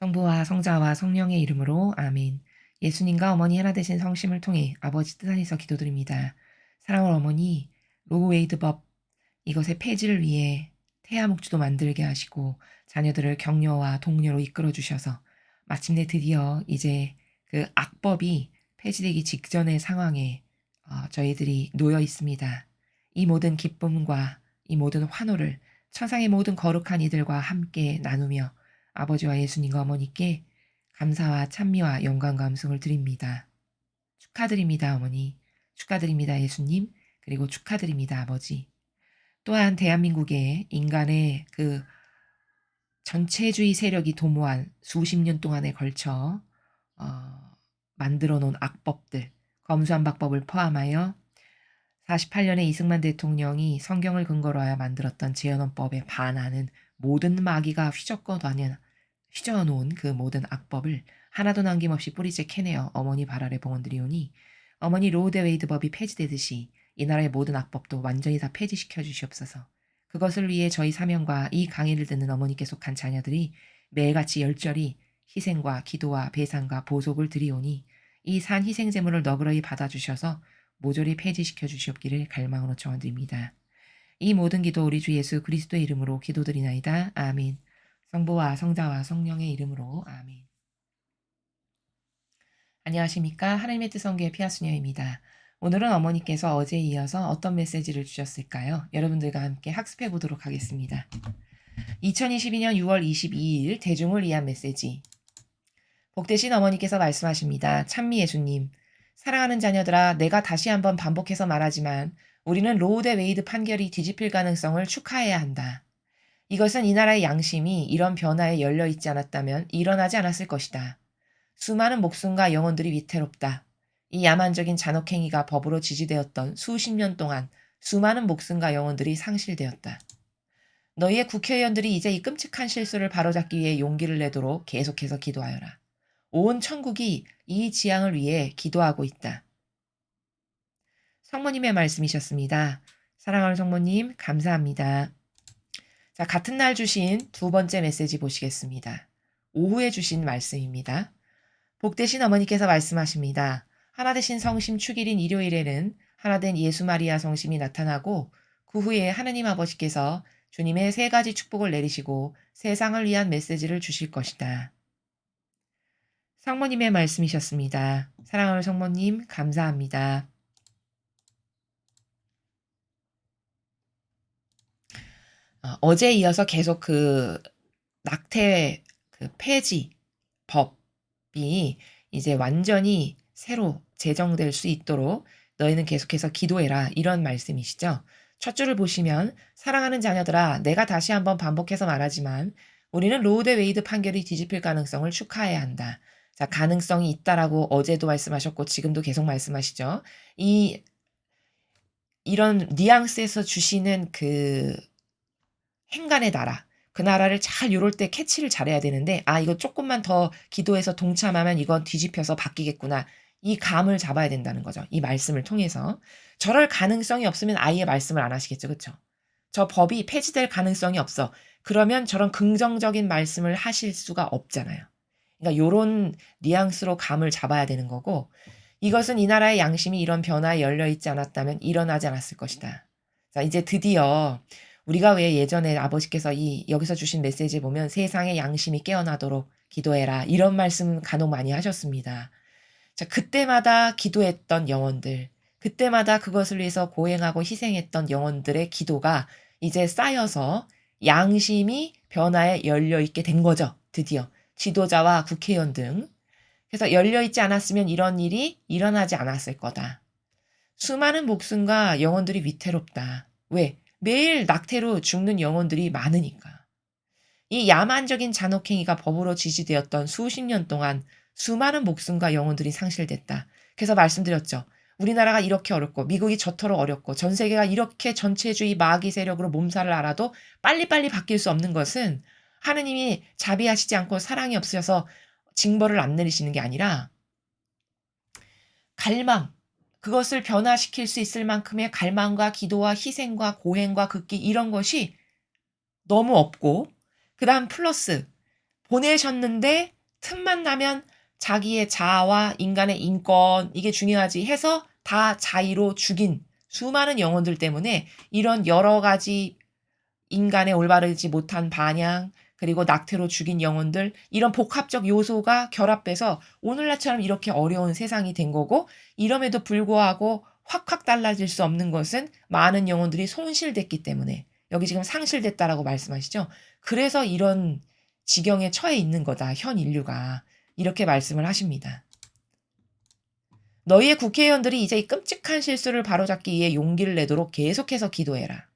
성부와 성자와 성령의 이름으로 아멘. 예수님과 어머니 하나 되신 성심을 통해 아버지 뜻 안에서 기도드립니다. 사랑하는 어머니, 로우웨이드 법 이것의 폐지를 위해 태아 목주도 만들게 하시고 자녀들을 격려와 동료로 이끌어 주셔서 마침내 드디어 이제 그 악법이 폐지되기 직전의 상황에 어, 저희들이 놓여 있습니다. 이 모든 기쁨과 이 모든 환호를 천상의 모든 거룩한 이들과 함께 나누며 아버지와 예수님과 어머니께 감사와 찬미와 영광과 감성을 드립니다. 축하드립니다, 어머니. 축하드립니다, 예수님. 그리고 축하드립니다, 아버지. 또한 대한민국의 인간의 그 전체주의 세력이 도모한 수십 년 동안에 걸쳐 어, 만들어 놓은 악법들, 검수한 박법을 포함하여 48년에 이승만 대통령이 성경을 근거로 하여 만들었던 재헌헌법에 반하는 모든 마귀가 휘젓고 다녀 휘저어놓은 그 모든 악법을 하나도 남김없이 뿌리째 캐내어 어머니 발 아래 봉헌드리오니 어머니 로우데웨이드 법이 폐지되듯이 이 나라의 모든 악법도 완전히 다 폐지시켜 주시옵소서. 그것을 위해 저희 사명과 이 강의를 듣는 어머니께 속한 자녀들이 매일같이 열절히 희생과 기도와 배상과 보속을 드리오니 이 산 희생 제물을 너그러이 받아주셔서 모조리 폐지시켜 주시옵기를 갈망으로 청원드립니다. 이 모든 기도 우리 주 예수 그리스도의 이름으로 기도드리나이다. 아멘. 성부와 성자와 성령의 이름으로 아멘. 안녕하십니까. 하나님의 뜻 성교의 피아수녀입니다. 오늘은 어머니께서 어제에 이어서 어떤 메시지를 주셨을까요? 여러분들과 함께 학습해 보도록 하겠습니다. 2022년 6월 22일 대중을 위한 메시지. 복되신 어머니께서 말씀하십니다. 찬미 예수님. 사랑하는 자녀들아, 내가 다시 한번 반복해서 말하지만 우리는 로우 대 웨이드 판결이 뒤집힐 가능성을 축하해야 한다. 이것은 이 나라의 양심이 이런 변화에 열려 있지 않았다면 일어나지 않았을 것이다. 수많은 목숨과 영혼들이 위태롭다. 이 야만적인 잔혹행위가 법으로 지지되었던 수십 년 동안 수많은 목숨과 영혼들이 상실되었다. 너희의 국회의원들이 이제 이 끔찍한 실수를 바로잡기 위해 용기를 내도록 계속해서 기도하여라. 온 천국이 이 지향을 위해 기도하고 있다. 성모님의 말씀이셨습니다. 사랑하는 성모님, 감사합니다. 자, 같은 날 주신 두 번째 메시지 보시겠습니다. 오후에 주신 말씀입니다. 복되신 어머니께서 말씀하십니다. 하나 되신 성심 축일인 일요일에는 하나 된 예수 마리아 성심이 나타나고 그 후에 하느님 아버지께서 주님의 세 가지 축복을 내리시고 세상을 위한 메시지를 주실 것이다. 성모님의 말씀이셨습니다. 사랑하는 성모님, 감사합니다. 어, 어제 이어서 계속 그 낙태 그 폐지 법이 이제 완전히 새로 제정될 수 있도록 너희는 계속해서 기도해라 이런 말씀이시죠. 첫 줄을 보시면 사랑하는 자녀들아 내가 다시 한번 반복해서 말하지만 우리는 로우 대 웨이드 판결이 뒤집힐 가능성을 축하해야 한다. 자, 가능성이 있다라고 어제도 말씀하셨고 지금도 계속 말씀하시죠. 이 이런 뉘앙스에서 주시는 그 행간의 나라, 그 나라를 잘 요럴 때 캐치를 잘해야 되는데 아 이거 조금만 더 기도해서 동참하면 이건 뒤집혀서 바뀌겠구나. 이 감을 잡아야 된다는 거죠. 이 말씀을 통해서. 저럴 가능성이 없으면 아예 말씀을 안 하시겠죠. 그렇죠? 저 법이 폐지될 가능성이 없어. 그러면 저런 긍정적인 말씀을 하실 수가 없잖아요. 그러니까 요런 뉘앙스로 감을 잡아야 되는 거고 이것은 이 나라의 양심이 이런 변화에 열려 있지 않았다면 일어나지 않았을 것이다. 자, 이제 드디어 우리가 왜 예전에 아버지께서 이 여기서 주신 메시지 보면 세상의 양심이 깨어나도록 기도해라 이런 말씀 간혹 많이 하셨습니다. 자, 그때마다 기도했던 영혼들, 그때마다 그것을 위해서 고행하고 희생했던 영혼들의 기도가 이제 쌓여서 양심이 변화에 열려 있게 된 거죠. 드디어 지도자와 국회의원 등. 그래서 열려 있지 않았으면 이런 일이 일어나지 않았을 거다. 수많은 목숨과 영혼들이 위태롭다. 왜? 매일 낙태로 죽는 영혼들이 많으니까. 이 야만적인 잔혹행위가 법으로 지지되었던 수십 년 동안 수많은 목숨과 영혼들이 상실됐다. 그래서 말씀드렸죠. 우리나라가 이렇게 어렵고 미국이 저토록 어렵고 전 세계가 이렇게 전체주의 마귀 세력으로 몸살을 알아도 빨리빨리 바뀔 수 없는 것은 하느님이 자비하시지 않고 사랑이 없으셔서 징벌을 안 내리시는 게 아니라 갈망, 그것을 변화시킬 수 있을 만큼의 갈망과 기도와 희생과 고행과 극기 이런 것이 너무 없고 그 다음 플러스 보내셨는데 틈만 나면 자기의 자아와 인간의 인권 이게 중요하지 해서 다 자의로 죽인 수많은 영혼들 때문에 이런 여러 가지 인간의 올바르지 못한 반향 그리고 낙태로 죽인 영혼들 이런 복합적 요소가 결합돼서 오늘날처럼 이렇게 어려운 세상이 된 거고 이럼에도 불구하고 확확 달라질 수 없는 것은 많은 영혼들이 손실됐기 때문에 여기 지금 상실됐다라고 말씀하시죠. 그래서 이런 지경에 처해 있는 거다. 현 인류가 이렇게 말씀을 하십니다. 너희의 국회의원들이 이제 이 끔찍한 실수를 바로잡기 위해 용기를 내도록 계속해서 기도해라.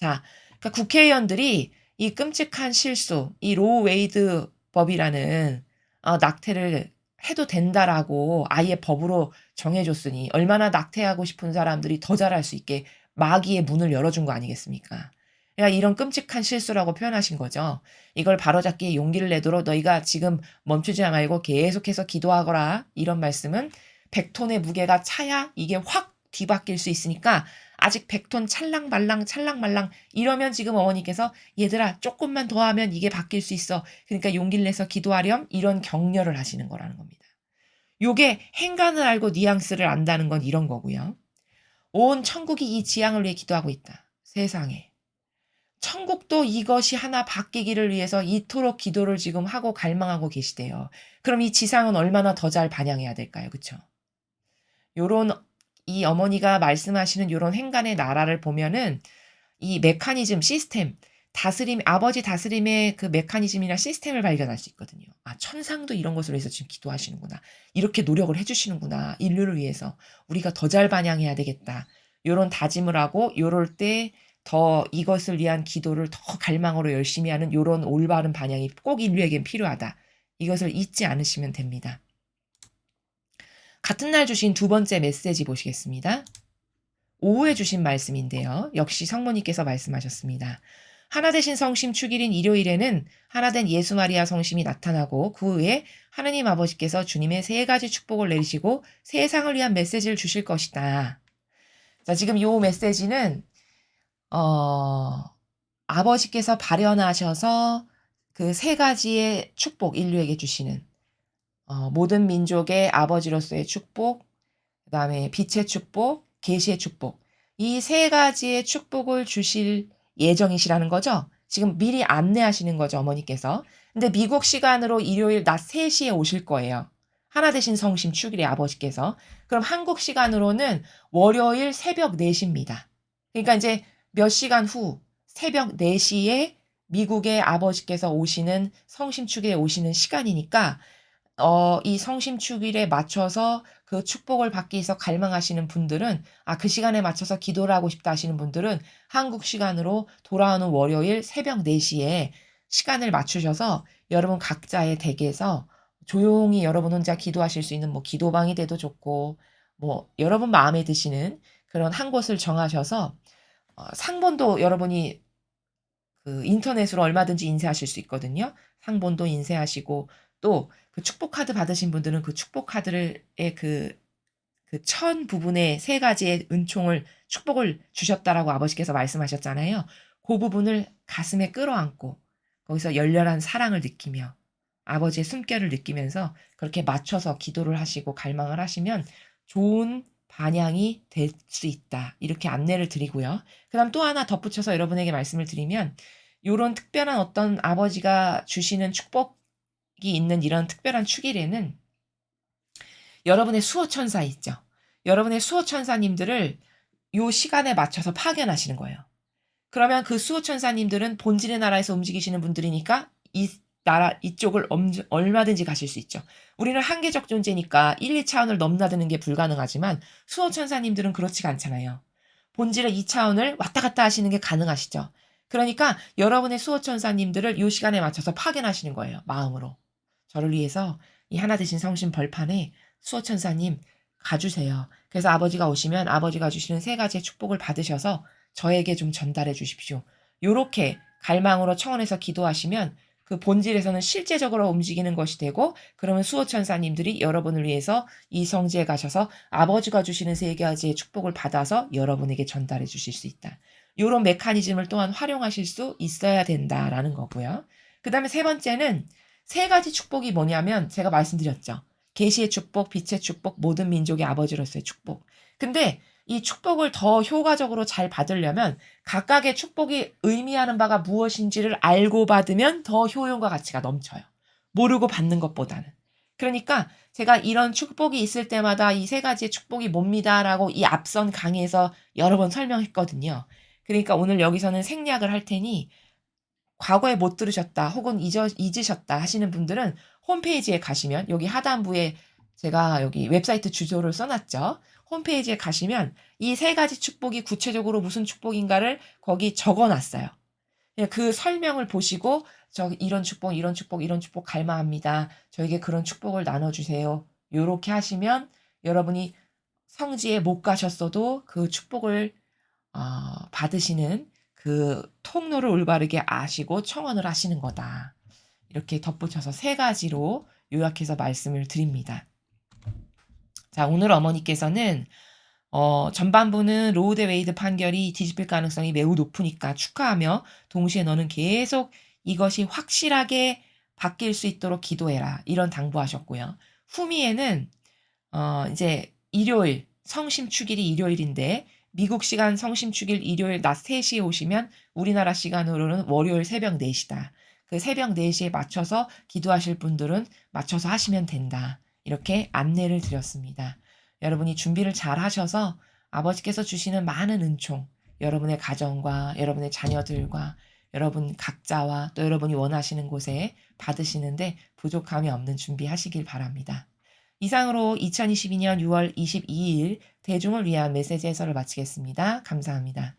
자, 그러니까 국회의원들이 이 끔찍한 실수, 이 로우 웨이드 법이라는 어, 낙태를 해도 된다라고 아예 법으로 정해줬으니 얼마나 낙태하고 싶은 사람들이 더 잘할 수 있게 마귀의 문을 열어준 거 아니겠습니까? 그러니까 이런 끔찍한 실수라고 표현하신 거죠. 이걸 바로잡기에 용기를 내도록 너희가 지금 멈추지 말고 계속해서 기도하거라. 이런 말씀은 100톤의 무게가 차야 이게 확 뒤바뀔 수 있으니까 아직 100톤 찰랑말랑 찰랑말랑 이러면 지금 어머니께서 얘들아 조금만 더 하면 이게 바뀔 수 있어. 그러니까 용기를 내서 기도하렴 이런 격려를 하시는 거라는 겁니다. 요게 행간을 알고 뉘앙스를 안다는 건 이런 거고요. 온 천국이 이 지향을 위해 기도하고 있다. 세상에. 천국도 이것이 하나 바뀌기를 위해서 이토록 기도를 지금 하고 갈망하고 계시대요. 그럼 이 지상은 얼마나 더 잘 반영해야 될까요? 그쵸? 요런 이 어머니가 말씀하시는 요런 행간의 나라를 보면은 이 메커니즘, 시스템, 다스림, 아버지 다스림의 그 메커니즘이나 시스템을 발견할 수 있거든요. 아, 천상도 이런 것을 위해서 지금 기도하시는구나. 이렇게 노력을 해주시는구나. 인류를 위해서. 우리가 더 잘 반영해야 되겠다. 요런 다짐을 하고, 요럴 때 더 이것을 위한 기도를 더 갈망으로 열심히 하는 요런 올바른 반영이 꼭 인류에겐 필요하다. 이것을 잊지 않으시면 됩니다. 같은 날 주신 두 번째 메시지 보시겠습니다. 오후에 주신 말씀인데요. 역시 성모님께서 말씀하셨습니다. 하나 되신 성심 축일인 일요일에는 하나 된 예수 마리아 성심이 나타나고 그 후에 하느님 아버지께서 주님의 세 가지 축복을 내리시고 세상을 위한 메시지를 주실 것이다. 자, 지금 요 메시지는 어, 아버지께서 발현하셔서 그 세 가지의 축복 인류에게 주시는 어, 모든 민족의 아버지로서의 축복, 그 다음에 빛의 축복, 계시의 축복 이 세 가지의 축복을 주실 예정이시라는 거죠. 지금 미리 안내하시는 거죠, 어머니께서. 근데 미국 시간으로 일요일 낮 3시에 오실 거예요. 하나 되신 성심 축일의 아버지께서. 그럼 한국 시간으로는 월요일 새벽 4시입니다. 그러니까 이제 몇 시간 후 새벽 4시에 미국의 아버지께서 오시는 성심 축일에 오시는 시간이니까 어, 이 성심축일에 맞춰서 그 축복을 받기 위해서 갈망하시는 분들은 아, 그 시간에 맞춰서 기도를 하고 싶다 하시는 분들은 한국 시간으로 돌아오는 월요일 새벽 4시에 시간을 맞추셔서 여러분 각자의 댁에서 조용히 여러분 혼자 기도하실 수 있는 뭐 기도방이 돼도 좋고 뭐 여러분 마음에 드시는 그런 한 곳을 정하셔서 어, 상본도 여러분이 그 인터넷으로 얼마든지 인쇄하실 수 있거든요. 상본도 인쇄하시고 또 그 축복 카드 받으신 분들은 그 축복 카드의 그, 그 천 부분에 세 가지의 은총을 축복을 주셨다라고 아버지께서 말씀하셨잖아요. 그 부분을 가슴에 끌어안고 거기서 열렬한 사랑을 느끼며 아버지의 숨결을 느끼면서 그렇게 맞춰서 기도를 하시고 갈망을 하시면 좋은 반향이 될 수 있다. 이렇게 안내를 드리고요. 그 다음 또 하나 덧붙여서 여러분에게 말씀을 드리면, 요런 특별한 어떤 아버지가 주시는 축복이 있는 이런 특별한 축일에는 여러분의 수호 천사 있죠. 여러분의 수호 천사님들을 요 시간에 맞춰서 파견하시는 거예요. 그러면 그 수호 천사님들은 본질의 나라에서 움직이시는 분들이니까 이 나라 이쪽을 얼마든지 가실 수 있죠. 우리는 한계적 존재니까 1, 2차원을 넘나드는 게 불가능하지만 수호 천사님들은 그렇지가 않잖아요. 본질의 2차원을 왔다 갔다 하시는 게 가능하시죠. 그러니까 여러분의 수호 천사님들을 이 시간에 맞춰서 파견하시는 거예요. 마음으로. 저를 위해서 이 하나 되신 성신 벌판에 수호 천사님 가주세요. 그래서 아버지가 오시면 아버지가 주시는 세 가지의 축복을 받으셔서 저에게 좀 전달해 주십시오. 요렇게 갈망으로 청원해서 기도하시면 그 본질에서는 실제적으로 움직이는 것이 되고 그러면 수호천사님들이 여러분을 위해서 이 성지에 가셔서 아버지가 주시는 세 가지의 축복을 받아서 여러분에게 전달해 주실 수 있다. 이런 메커니즘을 또한 활용하실 수 있어야 된다라는 거고요. 그 다음에 세 번째는 세 가지 축복이 뭐냐면 제가 말씀드렸죠. 계시의 축복, 빛의 축복, 모든 민족의 아버지로서의 축복. 근데 이 축복을 더 효과적으로 잘 받으려면 각각의 축복이 의미하는 바가 무엇인지를 알고 받으면 더 효용과 가치가 넘쳐요. 모르고 받는 것보다는. 그러니까 제가 이런 축복이 있을 때마다 이 세 가지의 축복이 뭡니다라고 이 앞선 강의에서 여러 번 설명했거든요. 그러니까 오늘 여기서는 생략을 할 테니 과거에 못 들으셨다 혹은 잊어, 잊으셨다 하시는 분들은 홈페이지에 가시면 여기 하단부에 제가 여기 웹사이트 주소를 써놨죠. 홈페이지에 가시면 이 세 가지 축복이 구체적으로 무슨 축복인가를 거기 적어놨어요. 예, 그 설명을 보시고 저 이런 축복, 이런 축복, 이런 축복 갈망합니다. 저에게 그런 축복을 나눠주세요. 요렇게 하시면 여러분이 성지에 못 가셨어도 그 축복을 어, 받으시는 그 통로를 올바르게 아시고 청원을 하시는 거다. 이렇게 덧붙여서 세 가지로 요약해서 말씀을 드립니다. 자, 오늘 어머니께서는 어, 전반부는 로우 대 웨이드 판결이 뒤집힐 가능성이 매우 높으니까 축하하며 동시에 너는 계속 이것이 확실하게 바뀔 수 있도록 기도해라. 이런 당부하셨고요. 후미에는 어, 이제 일요일 성심 축일이 일요일인데 미국 시간 성심 축일 일요일 낮 3시에 오시면 우리나라 시간으로는 월요일 새벽 4시다. 그 새벽 4시에 맞춰서 기도하실 분들은 맞춰서 하시면 된다. 이렇게 안내를 드렸습니다. 여러분이 준비를 잘 하셔서 아버지께서 주시는 많은 은총, 여러분의 가정과 여러분의 자녀들과 여러분 각자와 또 여러분이 원하시는 곳에 받으시는데 부족함이 없는 준비하시길 바랍니다. 이상으로 2022년 6월 22일 대중을 위한 메시지 해설을 마치겠습니다. 감사합니다.